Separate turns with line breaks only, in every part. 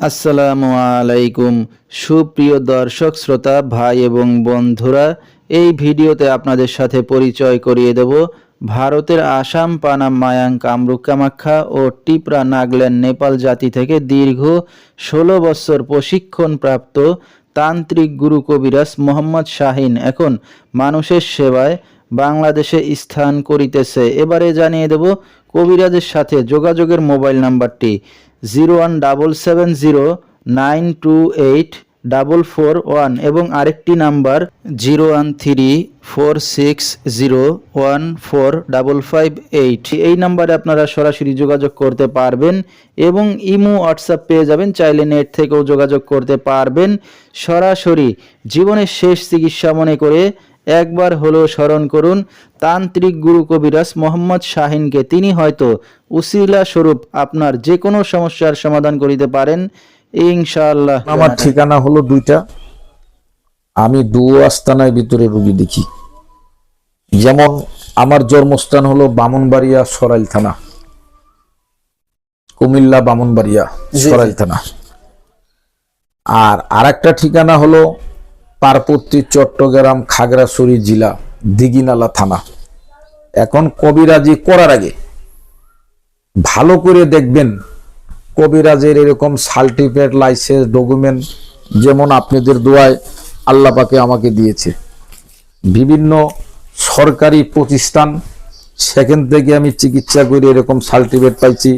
আসসালামু আলাইকুম। সুপ্রিয় দর্শক, শ্রোতা, ভাই এবং বন্ধুরা, এই ভিডিওতে আপনাদের সাথে পরিচয় করিয়ে দেব ভারতের আসাম, পানাম, মায়াং, কামরূপ, কামাখ্যা ও টিপরা নাগল্যান্ড, নেপাল জাতি থেকে দীর্ঘ ষোলো বছর প্রশিক্ষণপ্রাপ্ত তান্ত্রিক গুরু কবিরাজ মোহাম্মদ শাহিন এখন মানুষের সেবায় বাংলাদেশে স্থান করিতেছে। এবারে জানিয়ে দেব কবিরাজের সাথে যোগাযোগের মোবাইল নাম্বারটি zero one double seven zero nine two eight double four one এবং আরেকটি number zero one three four six zero one four double five eight এই নাম্বারে আপনারা সরাসরি যোগাযোগ করতে পারবেন এবং ইমো, হোয়াটসঅ্যাপ পেয়ে যাবেন। চাইলে নেট থেকেও যোগাযোগ করতে পারবেন। সরাসরি জীবনের শেষ চিকিৎসা মনে করে একবার হলেও স্মরণ করুন তান্ত্রিক গুরু কবিরাজ মোহাম্মদ শাহিনকে। তিনি হয়তো উসিলা স্বরূপ আপনার যে কোনো সমস্যার সমাধান করিতে পারেন। ইনশাআল্লাহ।
আমার ঠিকানা হলো দুইটা। আমি দু আস্তানায় ভিতরে রুগী দেখি। যেমন আমার জন্মস্থান হলো বামনবাড়িয়া সরাইল থানা। কুমিল্লা বামনবাড়িয়া সরাইল থানা। আর আরেকটা ঠিকানা হলো পার্বতী, চট্টগ্রাম, খাগড়াছড়ি জেলা, দিঘিনালা থানা। এখন কবিরাজি করার আগে ভালো করে দেখবেন কবিরাজের এরকম সার্টিফিকেট, লাইসেন্স, ডকুমেন্ট যেমন আপনাদের দোয়ায় আল্লাহ পাকে আমাকে দিয়েছে। বিভিন্ন সরকারি প্রতিষ্ঠান, সেখান থেকে আমি চিকিৎসা করে এরকম সার্টিফিকেট পাইছি,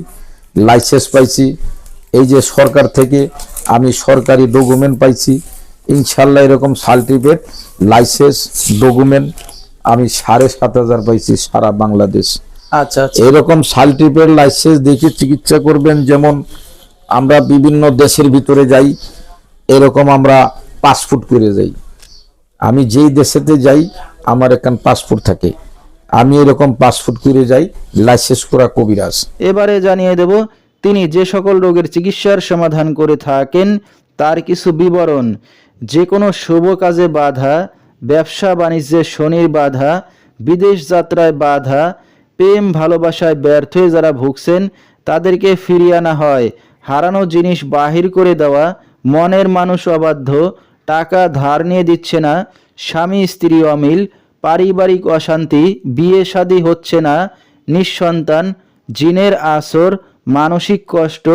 লাইসেন্স পাইছি। এই যে সরকার থেকে আমি সরকারি ডকুমেন্ট পাইছি ইনশাল্লাহ এরকম সার্টিফিকেট লাইসেন্স ডকুমেন্ট আমি সাড়ে সাত হাজার পাইছি সারা বাংলাদেশ।
আচ্ছা আচ্ছা।
এরকম সার্টিফিকেট লাইসেন্স দেখে চিকিৎসা করবেন যেমন আমরা বিভিন্ন দেশের ভিতরে যাই এরকম আমরা পাসপোর্ট করে যাই। আমি যেই দেশেতে যাই আমার এখান পাসপোর্ট থাকে। আমি এরকম পাসপোর্ট করে যাই লাইসেন্স করা কবিরাজ।
এবারে জানিয়ে দেব তিনি যে সকল রোগের চিকিৎসার সমাধান করে থাকেন তার কিছু বিবরণ। যে কোনো শুভ কাজে বাধা, ব্যবসা বাণিজ্যে শনির বাধা, বিদেশ যাত্রায় বাধা, প্রেম ভালোবাসায় ব্যর্থ হয়ে যারা ভুগছেন, তাদেরকে ফিরিয়ে আনা হয়। হারানো জিনিস বাহির করে দেওয়া, মনের মানুষ অবাধ্য, টাকা ধার নিয়ে দিচ্ছে না, স্বামী, স্ত্রী অমিল, পারিবারিক অশান্তি, বিয়ে, শাদী হচ্ছে না, নিঃসন্তান, জিনের আসর মানসিক কষ্ট,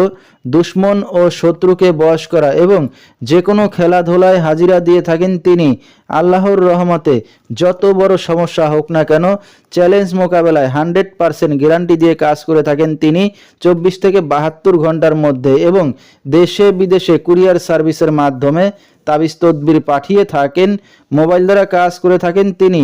দুশ্মন ও শত্রুকে বশ করা এবং যে কোনো খেলাধুলায় হাজিরা দিয়ে থাকেন তিনি। আল্লাহর রহমতে যত বড় সমস্যা হোক না কেন, চ্যালেঞ্জ মোকাবেলায় হান্ড্রেড পারসেন্ট গ্যারান্টি দিয়ে কাজ করে থাকেন তিনি চব্বিশ থেকে বাহাত্তর ঘণ্টার মধ্যে এবং দেশে বিদেশে কুরিয়ার সার্ভিসের মাধ্যমে তাবিজ তদবির পাঠিয়ে থাকেন, মোবাইল দ্বারা কাজ করে থাকেন তিনি।